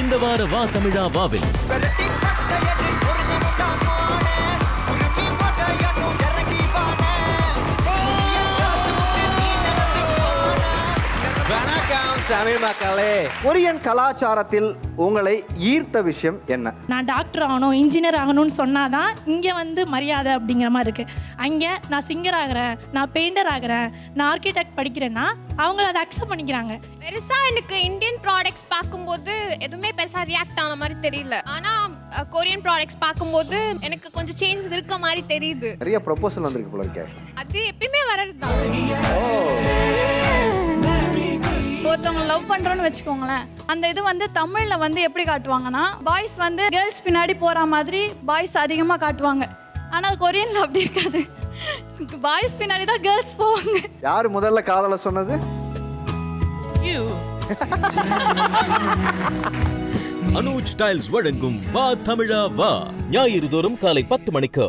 இந்த வார வா தமிழா வாவில். வணக்கம் தமிழ் மக்களே. கொரியன் கலாச்சாரத்தில் உங்களை ஈர்த்த விஷயம் என்ன? நான் டாக்டர் ஆகணும் இன்ஜினியர் ஆகணும்னு சொன்னாதான் இங்கே வந்து மரியாதை அப்படிங்கிற மாதிரி இருக்குது அங்கே நான் சிங்கர் ஆகிறேன் நான் பெயிண்டர் ஆகிறேன் நான் ஆர்கிடெக்ட் படிக்கிறேன்னா அவங்க அதை அக்செப்ட் பண்ணிக்கிறாங்க. பெருசா எனக்கு இந்தியன் ப்ராடக்ட்ஸ் பார்க்கும்போது எதுவுமே பெருசா ரியாக்ட் ஆன மாதிரி தெரியல. ஆனா கொரியன் ப்ராடக்ட்ஸ் பார்க்கும்போது எனக்கு கொஞ்சம் சேஞ்சஸ் இருக்க மாதிரி தெரியுது. நிறைய ப்ரொபோசல் வந்திருக்கு போல இருக்கே. அது எப்பயுமே வர்றது தான் லவ் பண்றோம்னு வச்சுக்கோங்களேன். அந்த இது வந்து தமிழ்ல வந்து எப்படி காட்டுவாங்கன்னா பாய்ஸ் வந்து கேர்ள்ஸ் பின்னாடி போற மாதிரி பாய்ஸ் அதிகமா காட்டுவாங்க. ஆனா கொரியன்ல அப்படி இருக்காது. பாய்ஸ் பின்னாடி தான் கேர்ள்ஸ் போவாங்க. யார் முதல்ல காதல சொன்னது? அனுஜ் டைல்ஸ் வழங்கும் வா தமிழா வா. ஞாயிறு தோறும் காலை பத்து மணிக்கு.